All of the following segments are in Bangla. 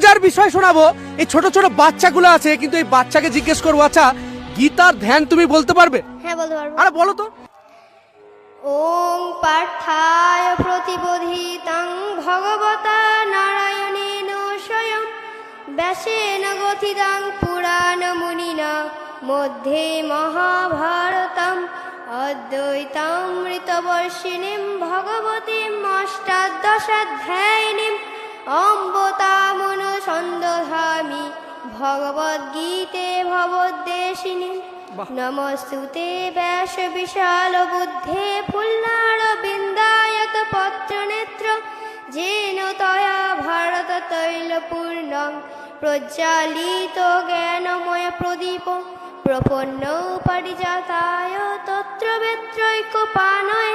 মজার বিষয় শোনাবো। এই ছোট ছোট বাচ্চাগুলো আছে কিন্তু এই বাচ্চাকে জিজ্ঞেস করব আচ্ছা গীতার ধ্যান তুমি বলতে পারবে? হ্যাঁ বলতে পারব। আরে বলো তো। ওম পার্থায় প্রতিবোধিতাং ভগবতা নারায়ণেন স্বয়ং ব্যাসেন গথিতাং পুরাণ মুনিনা মধ্যে মহাভারতম অদ্বৈতামৃতবর্ষিণীম ভগবতীম অষ্টাদশাধ্যায়িনীম অম্বতামনুসন্দধামি ভগবদ্গীতে ভবদ্দেশিনী। নমস্তুতে ব্যাস বিশাল বুদ্ধে ফুল্লার বিন্দায়ত পত্র নেত্র যেন তয়া ভারত তৈলপূর্ণ প্রজ্বালিত জ্ঞানময় প্রদীপ প্রপন্ন পারিজাতায় তত্র বেত্রৈকপানয়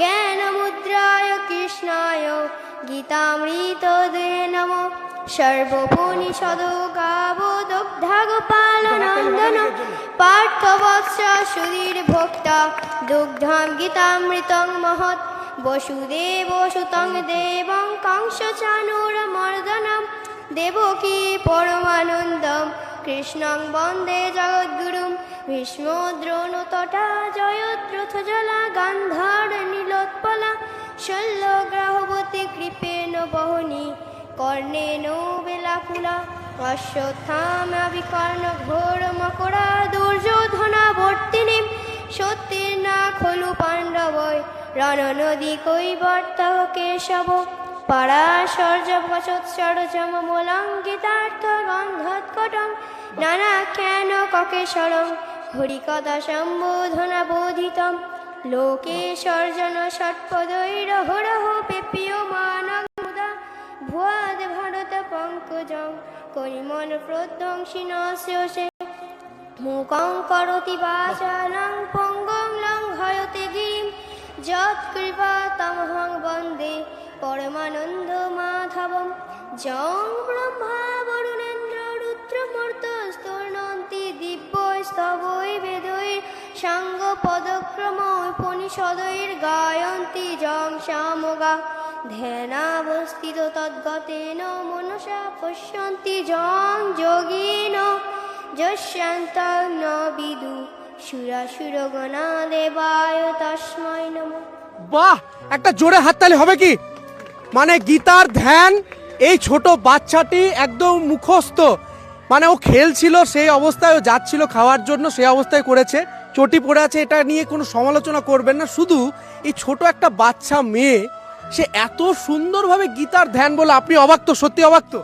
জ্ঞানমুদ্রায় কৃষ্ণায় গীতামৃত দে নম। সর্বপনিষদ গাব দগ্ধাগোপালনন্দন পার্থবৎস সুধীর ভোক্তা দুগ্ধম গীতামৃতং মহৎ বসুদেব সুতং দেবং কংস চানুরমর্দনম দেবকী পরমানন্দম কৃষ্ণং বন্দে জগদ্গুরুম ভীষ্ম দ্রোণ তটা জয়দ্রথ জলা গান্ধার নীলোৎপলা শল্য গ্রাহবতী কৃপেণ বহনি কর্ণেন বেলাকুলা অশ্বত্থামা বিকর্ণ ঘোর মকরা, দুর্যোধনা বর্তিনী, সত্যের না খলু পাণ্ডবয় রণ নদী কৈবর্ত কেশব পরাশর্য বচৎসর জমমূলঙ্গিতার্থ গন্ধৎকটং, নানা জ্ঞান ককেশরং হরিকদা সম্বোধনা বোধিতম লোকে সর্জন ষটপদৈর হরহ পঙ্কজং করিমন প্রধ্বংসিনস্যসে মুখং করতি বাচালং পঙ্গং লঙ্ঘয়তে গিরিম। যৎকৃপা তমহং বন্দে পরমানন্দ মাধবম। যং ব্রহ্মা বরুণেন্দ্র রুদ্রমূর্ত স্তর্ণন্তি দিব্য স্তবৈ বেদৈ সাঙ্গ পদক্রম উপনিষদৈর গায়ন্তি যং শ্যামগা। ধ্যানাবস্থিত তদ্গতেন মনসা পশ্যন্তি যং যোগিন যস্যান্তং ন বিদু সুরাসুরগণা দেবায় তস্মৈ নমঃ। বাহ, একটা জোরে হাততালি হবে কি? মানে গীতার ধ্যান এই ছোট বাচ্চাটি একদম মুখস্থ। মানে ও খেলছিল সেই অবস্থায়, ও যাচ্ছিল খাওয়ার জন্য সেই অবস্থায় করেছে। চটি পড়ে আছে, এটা নিয়ে কোনো সমালোচনা করবেন না। শুধু এই ছোট একটা বাচ্চা মেয়ে সে এত সুন্দরভাবে গীতার ধ্যান বলে আপনি অবাক তো সত্যি অবাক তো